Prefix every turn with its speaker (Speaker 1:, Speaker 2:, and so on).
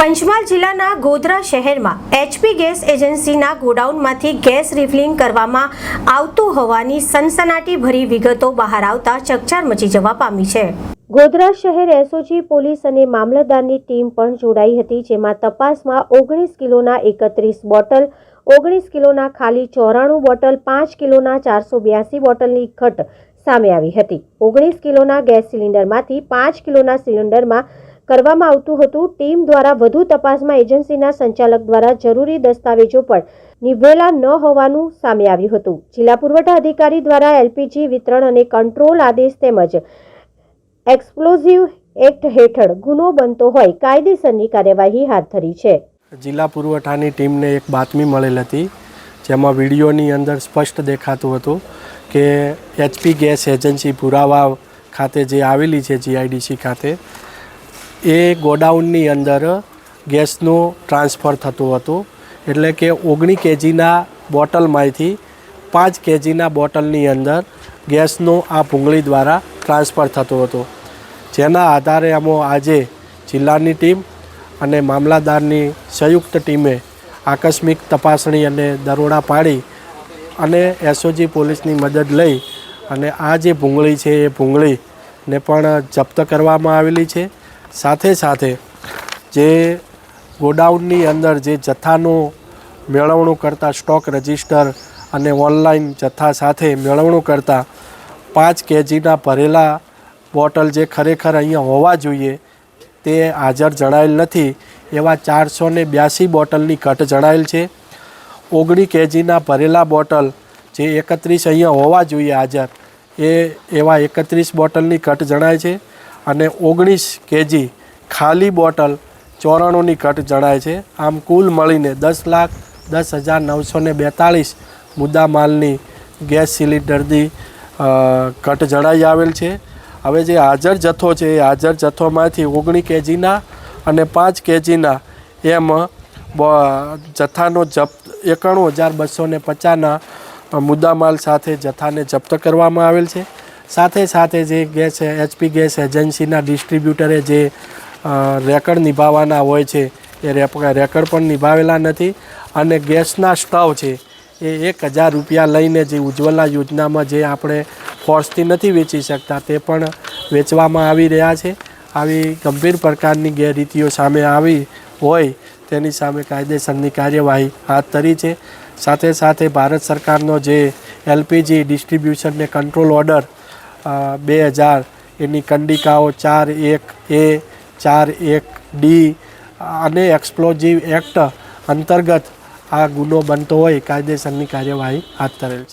Speaker 1: પંચમહાલ જિલ્લાના ગોધરા શહેરમાં HP gas એજન્સીના ગોડાઉનમાંથી ગેસ રિફિલિંગ કરવામાં આવતું હોવાની સનસનાટીભરી વિગતો બહાર આવતા ચકચાર મચી જવા પામી છે. ગોધરા શહેર એસઓજી પોલીસ અને મામલતદારની ટીમ પણ જોડાઈ હતી, જેમાં તપાસમાં ઓગણીસ કિલોના એકત્રીસ બોટલ, ઓગણીસ કિલોના ખાલી ચોરાણું બોટલ, પાંચ કિલોના ચારસો બ્યાસી બોટલની ખટ સામે આવી હતી. ઓગણીસ કિલોના ગેસ સિલિન્ડરમાંથી પાંચ કિલોના સિલિન્ડરમાં કરવામાં આવતું હતું. ટીમ દ્વારા વધુ તપાસમાં એજન્સીના સંચાલક દ્વારા જરૂરી દસ્તાવેજો પણ નિભવેલા ન હોવાનું સામે આવ્યું હતું. જિલ્લા પુરવઠા અધિકારી દ્વારા એલપીજી વિતરણ અને કંટ્રોલ આદેશ તેમજ એક્સપ્લોઝિવ એક્ટ હેઠળ ગુનો બનતો હોય કાયદેસરની કાર્યવાહી હાથ ધરી છે.
Speaker 2: જિલ્લા પુરવઠાની ટીમને એક બાતમી મળેલ હતી, જેમાં વિડીયોની અંદર સ્પષ્ટ દેખાતું હતું કે એચપી ગેસ એજન્સી પુરાવા ખાતે જે આવેલી છે, જીઆઈડીસી ખાતે એ ગોડાઉનની અંદર ગેસનું ટ્રાન્સફર થતું હતું. એટલે કે ઓગણી કેજીના બોટલમાંથી પાંચ કેજીના બોટલની અંદર ગેસનું આ ભૂંગળી દ્વારા ટ્રાન્સફર થતું હતું. જેના આધારે અમો આજે જિલ્લાની ટીમ અને મામલાદારની સંયુક્ત ટીમે આકસ્મિક તપાસણી અને દરોડા પાડી અને એસઓજી પોલીસની મદદ લઈ અને આ જે ભૂંગળી છે એ ભૂંગળીને પણ જપ્ત કરવામાં આવેલી છે. સાથે સાથે જે ગોડાઉનની અંદર જે જથ્થાનું મેળવણું કરતાં સ્ટોક રજિસ્ટર અને ઓનલાઈન જથ્થા સાથે મેળવણું કરતાં પાંચ કેજીના ભરેલા બોટલ જે ખરેખર અહીંયા હોવા જોઈએ તે હાજર જણાયેલ નથી. એવા ચારસો ને બ્યાસી બોટલની કટ જણાયેલ છે. ઓગણી કેજીના ભરેલા બોટલ જે એકત્રીસ અહીંયા હોવા જોઈએ હાજર, એ એવા એકત્રીસ બોટલની કટ જણાય છે. અને ઓગણીસ કેજી ખાલી બોટલ ચોરાણુંની કટ જણાય છે. આમ કુલ મળીને દસ લાખ દસ હજાર નવસો ને બેતાળીસ મુદ્દા માલની ગેસ સિલિન્ડરની કટ જણાઈ આવેલ છે. હવે જે હાજર જથ્થો છે એ હાજર જથ્થોમાંથી ઓગણી કેજીના અને પાંચ કેજીના એમ જથ્થાનો જપ્ત, એકાણું હજાર બસો ને પચાસના મુદ્દામાલ સાથે જથ્થાને જપ્ત કરવામાં આવેલ છે. સાથે સાથે જે ગેસ એચપી ગેસ એજન્સીના ડિસ્ટ્રીબ્યુટરે જે રેકર્ડ નિભાવવાના હોય છે, એ રેકર્ડ પણ નિભાવેલા નથી અને ગેસના સ્ટવ છે, એ એક હજાર રૂપિયા લઈને જે ઉજ્જવલા યોજનામાં જે આપણે ફોર્સથી નથી વેચી શકતા, તે પણ વેચવામાં આવી રહ્યા છે. આવી ગંભીર પ્રકારની ગેરરીતિઓ સામે આવી હોય, તેની સામે કાયદેસરની કાર્યવાહી હાથ ધરી છે. સાથે સાથે ભારત સરકારનો જે એલપીજી ડિસ્ટ્રીબ્યુશનને કંટ્રોલ ઓર્ડર બે હજાર. એની કંડિકાઓ ચાર એક એ, ચાર એક ડી અને એક્સપ્લોઝિવ એક્ટ અંતર્ગત આ ગુનો બનતો હોય કાયદેસરની કાર્યવાહી હાથ ધરેલ છે.